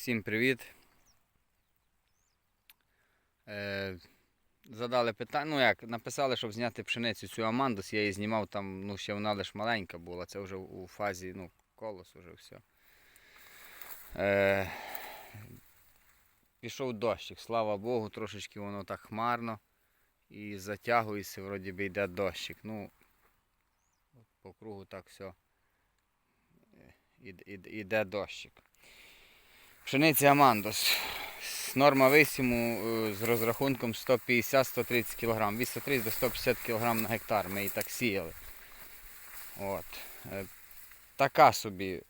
Всім привіт. Е, задали питання, ну як, написали, щоб зняти пшеницю цю Амандус, я її знімав там, ну ще вона лише маленька була, це вже у фазі, ну, колос уже все. Е, пішов дощик, слава Богу, трошечки воно так хмарно і затягується, вроді би йде дощик. Ну, по кругу так все. іде- іде- Іде дощик. Пшениця Амандос. Норма висіму е, з розрахунком 150-130 кг. Від 130 до 150 кг на гектар. Ми її так сіяли. От. Е, Така собі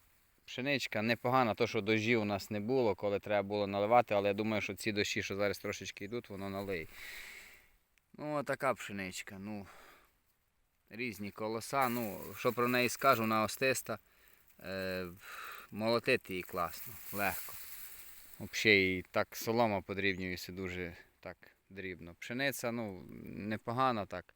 пшеничка непогана, то що дощів у нас не було, коли треба було наливати, але я думаю, що ці дощі, що зараз трошечки йдуть, воно налиє. Ну, така пшеничка. Ну, різні колоса. Ну, що про неї скажу, вона остиста. Е, молотити її класно, легко. Взагалі і так солома подрібнюється дуже так дрібно. Пшениця, ну, непогано так.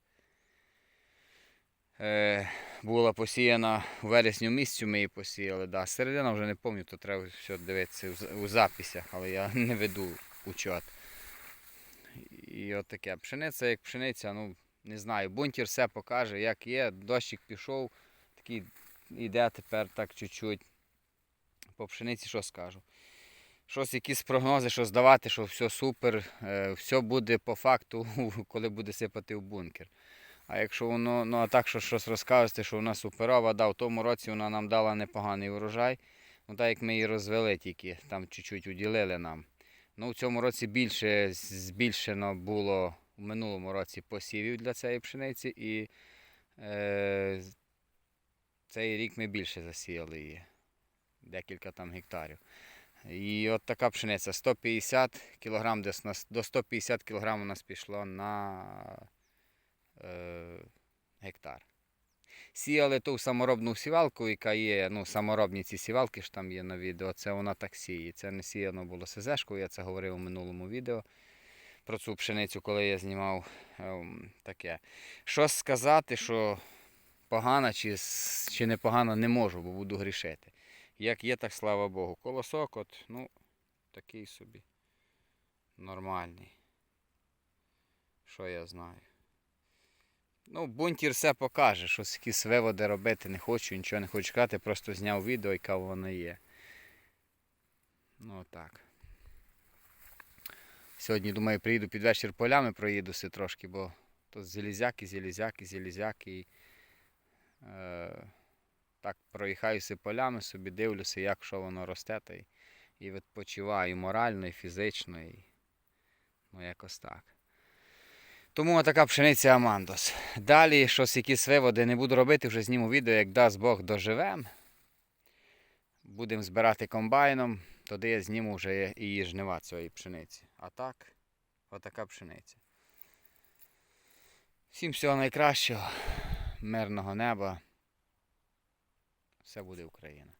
Е, була посіяна у вересню місяцю ми її посіяли. Да. Середина вже не пам'ятаю, то треба все дивитися у, записях, але я не веду учет. І от таке. Пшениця як пшениця, ну не знаю. Бунтір все покаже, як є. Дощик пішов, такий іде тепер так чуть-чуть. По пшениці що скажу? Щось, якісь прогнози, що здавати, що все супер, е, все буде по факту, коли буде сипати в бункер. А якщо воно, ну а так, що щось розказувати, що вона суперова, да, в тому році вона нам дала непоганий урожай. Ну так як ми її розвели тільки, там чуть-чуть уділили нам. Ну в цьому році більше збільшено було в минулому році посівів для цієї пшениці і е, цей рік ми більше засіяли її. Декілька там гектарів. І от така пшениця 150 кг, десь до 150 кг у нас пішло на е, гектар. Сіяли ту саморобну сівалку, яка є, ну, саморобні ці сівалки ж там є на відео, це вона так сіє. Це не сіяно було СЗшкою, я це говорив у минулому відео про цю пшеницю, коли я знімав ем, таке. Щось сказати, що погано чи, чи непогано не можу, бо буду грішити. Як є, так слава Богу. Колосок, от, ну, такий собі. Нормальний. Що я знаю. Ну, бунтір все покаже, що якісь виводи робити не хочу, нічого не хочу казати, просто зняв відео, яка воно є. Ну так. Сьогодні, думаю, приїду під вечір полями, проїдуся трошки, бо тут зелізяки, зелізяки, зелізяки. Е, так проїхаюся полями, собі дивлюся, як що воно росте, та й, і відпочиваю і морально, і фізично, і ну якось так. Тому така пшениця Амандос. Далі щось якісь виводи не буду робити, вже зніму відео, як дасть Бог доживем. Будемо збирати комбайном, тоді я зніму вже і її жнива цієї пшениці. А так, отака пшениця. Всім всього найкращого, мирного неба. Все буде Україна.